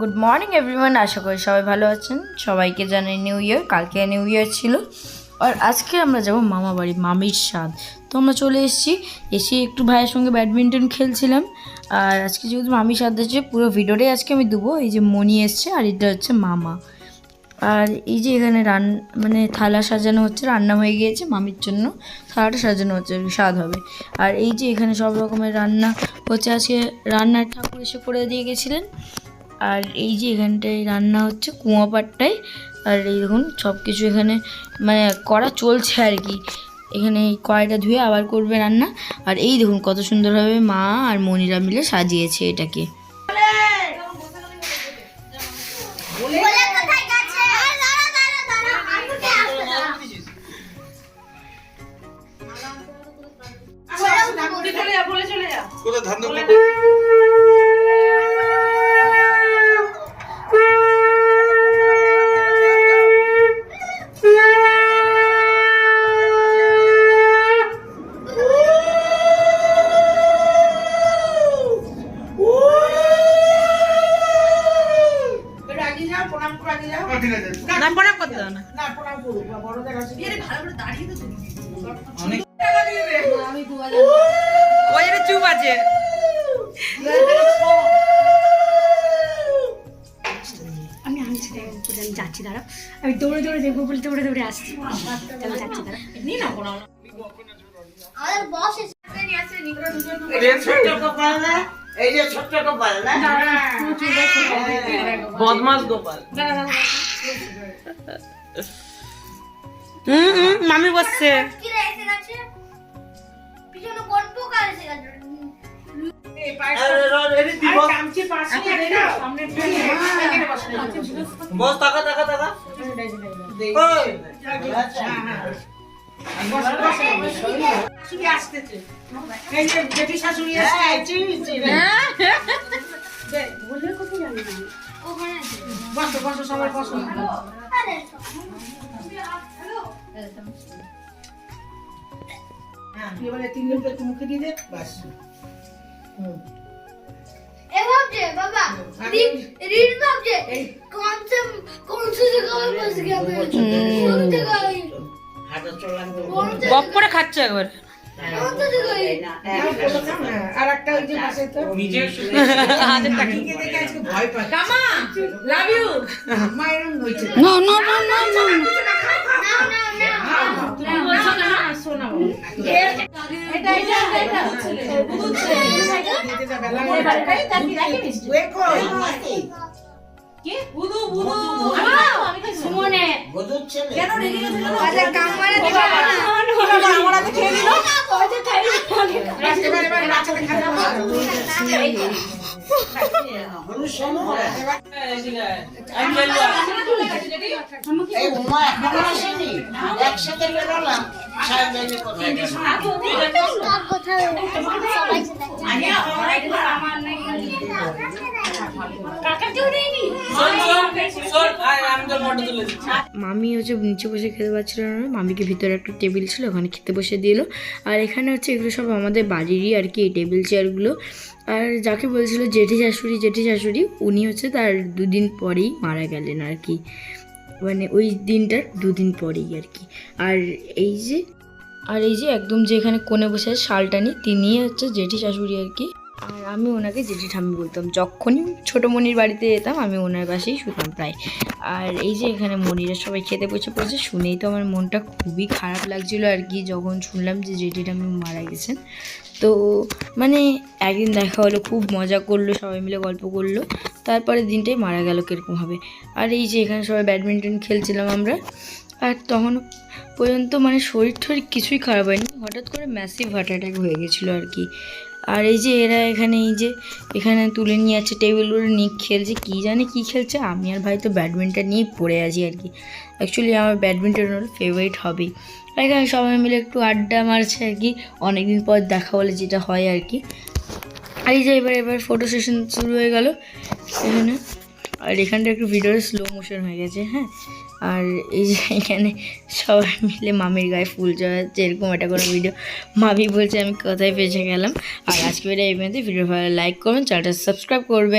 Good morning everyone আশা করি সবাই ভালো আছেন। সবাইকে জানাই নিউ ইয়ার কালকে নিউ ইয়ার ছিল। আর আজকে আমরা যাব মামা বাড়ি মামির স্বাদ। তো আমরা চলে এসেছি। এসে একটু ভাইয়ের সঙ্গে ব্যাডমিন্টন খেলছিলাম। আর আজকে যেহেতু মামির স্বাদ আছে পুরো ভিডিওটাই আজকে আমি দেবো। এই যে মনি এসছে আর এটা হচ্ছে মামা। আর এই যে এখানে রান মানে থালা সাজানো হচ্ছে, রান্না হয়ে গিয়েছে মামির জন্য। থালাটা সাজানো হচ্ছে, স্বাদ হবে। আর এই যে এখানে সব রকমের রান্না হচ্ছে। আজকে রান্নার ঠাকুর এসে করে দিয়ে গেছিলেন। আর এই যে এখানটায় রান্না হচ্ছে কুয়াপাটটায় আর এই দেখুন সব কিছু এখানে মানে করা চলছে আর কি এখানে এই কড়াইটা ধুয়ে আবার করবে রান্না আর এই দেখুন কত সুন্দরভাবে মা আর মনিরা মিলে সাজিয়েছে এটাকে কোথায় ধান আছে। না প্রণাম করতে হবে না। ওই জন্য চুপ আছে। আমি আনছি আমি যাচ্ছি দাঁড়া। আমি দৌড়ে দৌড়ে দেখব বলে দৌড়ে দৌড়ে আসছি। আমি যাচ্ছি দাঁড়া। আমাদের বস এসে এই যে ছোট্ট গোপাল না বদমাস গোপাল হুম হুম মামি বসছে। কি রে এসে গেছে। পিছনে কোন পোকা এসে গেছে? বস টাকা টাকা টাকা ওই। হ্যাঁ, আছে। আরে এ ভাবছে বাবা রিড রিড ভাবছে কোন সে কোন সে জায়গায় বসে গেছে? কোন জায়গায় হাঁটা চলান দেবো। কোন সে বপ করে খাচ্ছে একবার কোন সে জায়গায় হাতের টাকা no no no no no না না না বধূর ছেলে। হলুদ শোনো। এই উমা এখনও আসেনি। একসাথে বেরোলাম। সাহেব জানি কোথায় মামি হচ্ছে নিচে বসে খেতে পারছিল না, মামিকে ভিতরে একটা টেবিল ছিল, ওখানে খেতে বসে দিল। আর এখানে হচ্ছে এগুলো সব আমাদের বাড়িরই আর কি টেবিল চেয়ারগুলো। আর যাকে বলছিল জেঠি শাশুড়ি জেঠি শাশুড়ি, উনি হচ্ছে তার দুদিন পরেই মারা গেলেন আর কি। মানে ওই দিনটার দুদিন পরেই আর কি। আর এই যে, আর এই যে একদম যে এখানে কোণে বসে শালটানি তিনি হচ্ছে জেঠি শাশুড়ি আর কি। আর আমি ওনাকে জেঠি ঠাম্মি বলতাম। যখনই ছোটো মনির বাড়িতে যেতাম, আমি ওনার পাশেই শুতাম প্রায়। আর এই যে এখানে মনিরা সবাই খেতে বসে পড়েছে, শুনেই তো আমার মনটা খুবই খারাপ লাগছিল আর কি, যখন শুনলাম যে জেঠি ঠাম্মি মারা গেছেন। তো মানে একদিন দেখা হলো, খুব মজা করল, সবাই মিলে গল্প করল। তারপরে দিনটাই মারা গেল কীরকম হবে। আর এই যে এখানে সবাই ব্যাডমিন্টন খেলছিলাম আমরা, আর তখন পর্যন্ত মানে শরীর টরীর কিছুই খারাপ হয়নি। হঠাৎ করে ম্যাসিভ হার্ট অ্যাটাক হয়ে গেছিল আর কি। আর এই যে এরা এখানে এই যে এখানে তুলে নিয়ে আছে টেবিল টেবিলগুলো নিয়ে খেলছে, কী জানে কী খেলছে? আমি আর ভাই তো ব্যাডমিন্টন নিয়েই পড়ে আছি আর কি। অ্যাকচুয়ালি আমার ব্যাডমিন্টন ওর ফেভারিট হবি এখানে সবাই মিলে একটু আড্ডা মারছে আর কি, অনেকদিন পর দেখা বলে যেটা হয় আর কি। আর এই যে এবার এবার ফটো সেশন শুরু হয়ে গেল। এখানে আর এখানটা একটু ভিডিওর স্লো মোশন হয়ে গেছে হ্যাঁ। আর এই যে এখানে সবাই মিলে মামির গায়ে ফুল চড়াচ্ছে এরকম একটা করে ভিডিও মামি বলছে, আমি কোথায় বেঁচে গেলাম? আর আজকে ভিডিও এই পর্যন্ত ভিডিও ভালো লাইক করবেন চ্যানেলটা সাবস্ক্রাইব করবেন।